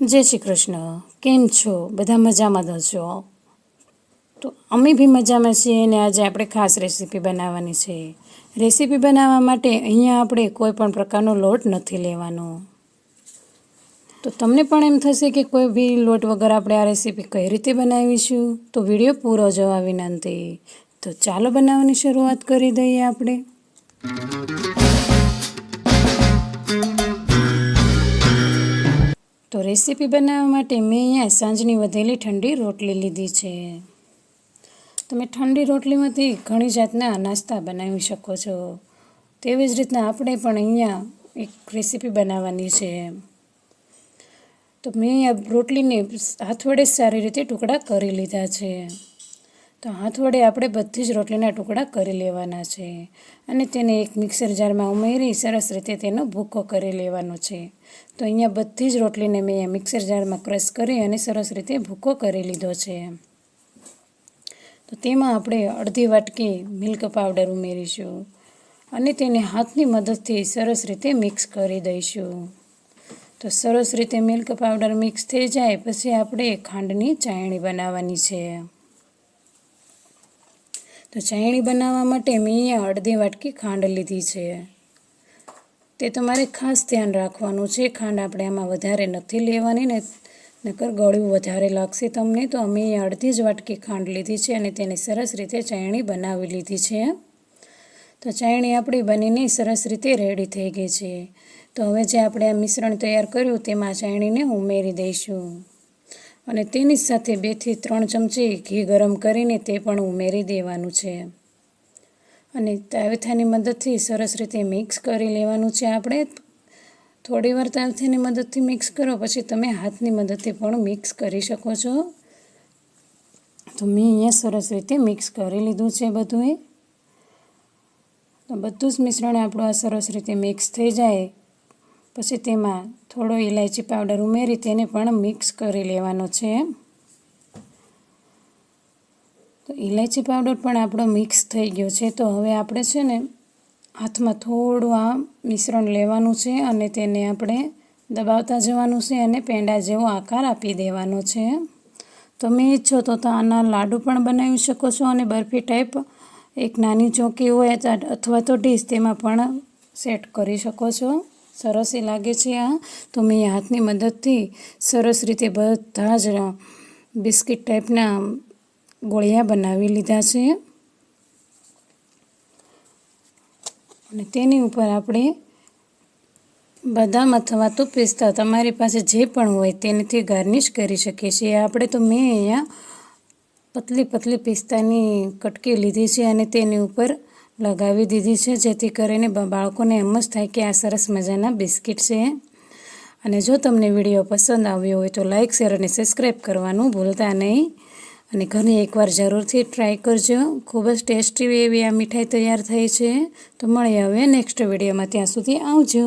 જય શ્રી કૃષ્ણ. કેમ છો? બધા મજામાં છો? તો અમે બી મજામાં છીએ અને આજે આપણે ખાસ રેસીપી બનાવવાની છે. રેસીપી બનાવવા માટે અહીંયા આપણે કોઈ પણ પ્રકારનો લોટ નથી લેવાનો. તો તમને પણ એમ થશે કે કોઈ બી લોટ વગર આપણે આ રેસીપી કઈ રીતે બનાવીશું? તો વીડિયો પૂરો જોવા વિનંતી. તો ચાલો બનાવવાની શરૂઆત કરી દઈએ આપણે. રેસીપી બનાવવા માટે મેં અહીંયા સાંજની વધેલી ઠંડી રોટલી લીધી છે. તમે ઠંડી રોટલીમાંથી ઘણી જાતના નાસ્તા બનાવી શકો છો. તેવી જ રીતના આપણે પણ અહીંયા એક રેસીપી બનાવવાની છે. તો મેં અહીંયા રોટલીને હાથ વડે સારી રીતે ટુકડા કરી લીધા છે. તો હાથ વડે આપણે બધી જ રોટલીના ટુકડા કરી લેવાના છે. અને તેને એક મિક્સર જારમાં ઉમેરી સરસ રીતે તેનો ભૂકો કરી લેવાનો છે. તો અહીંયા બધી જ રોટલીને મેં મિક્સર જારમાં ક્રશ કરી અને સરસ રીતે ભૂકો કરી લીધો છે. તો તેમાં આપણે અડધી વાટકી મિલ્ક પાવડર ઉમેરીશું અને તેને હાથની મદદથી સરસ રીતે મિક્સ કરી દઈશું. તો સરસ રીતે મિલ્ક પાવડર મિક્સ થઈ જાય પછી આપણે ખાંડની ચાયણી બનાવવાની છે. તો ચાયણી બનાવવા માટે મેં અહીંયા અડધી વાટકી ખાંડ લીધી છે. તે તમારે ખાસ ધ્યાન રાખવાનું છે. ખાંડ આપણે આમાં વધારે નથી લેવાની, ને નકર ગળ્યું વધારે લાગશે તમને. તો અમે અડધી જ વાટકી ખાંડ લીધી છે અને તેને સરસ રીતે ચાયણી બનાવી લીધી છે. તો ચાયણી આપણી બનીને સરસ રીતે રેડી થઈ ગઈ છે. તો હવે જે આપણે આ મિશ્રણ તૈયાર કર્યું તેમાં ચાયણીને ઉમેરી દઈશું. અને તેની સાથે બેથી ત્રણ ચમચી ઘી ગરમ કરીને તે પણ ઉમેરી દેવાનું છે. અને તાવેથાની મદદથી સરસ રીતે મિક્સ કરી લેવાનું છે આપણે. થોડીવાર તાવેથાની મદદથી મિક્સ કરો, પછી તમે હાથની મદદથી પણ મિક્સ કરી શકો છો. તો મેં અહીંયા સરસ રીતે મિક્સ કરી લીધું છે બધું તો બધું જ મિશ્રણ આપણું આ સરસ રીતે મિક્સ થઈ જાય. પછી તેમાં થોડો ઇલાયચી પાવડર ઉમેરી તેને પણ મિક્સ કરી લેવાનો છે. તો ઇલાયચી પાવડર પણ આપણો મિક્સ થઈ ગયો છે. તો હવે આપણે છે ને હાથમાં થોડું આ મિશ્રણ લેવાનું છે અને તેને આપણે દબાવતા જવાનું છે અને પેંડા જેવો આકાર આપી દેવાનો છે. તમે ઈચ્છો તો આના લાડુ પણ બનાવી શકો છો અને બરફી ટાઈપ એક નાની ચોકી હોય અથવા તો ડીશ તેમાં પણ સેટ કરી શકો છો. સરસ એ લાગે છે આ. તો મેં હાથની મદદથી સરસ રીતે બધા જ બિસ્કિટ ટાઈપના ગોળિયા બનાવી લીધા છે. અને તેની ઉપર આપણે બદામ અથવા તો પિસ્તા તમારી પાસે જે પણ હોય તેનાથી ગાર્નિશ કરી શકીએ છીએ. આપણે તો મેં અહીંયા પતલી પતલી પિસ્તાની કટકી લીધી છે અને તેની ઉપર લગાવી દીધી છે, જેથી કરીને બાળકોને એમ જ થાય કે આ સરસ મજાના બિસ્કિટ છે. અને જો તમને વીડિયો પસંદ આવ્યો હોય તો લાઇક શેર અને સબસ્ક્રાઈબ કરવાનું ભૂલતા નહીં. અને ઘરે એકવાર જરૂરથી ટ્રાય કરજો. ખૂબ જ ટેસ્ટી એવી આ મીઠાઈ તૈયાર થઈ છે. તો મળીએ હવે નેક્સ્ટ વિડીયોમાં. ત્યાં સુધી આવજો.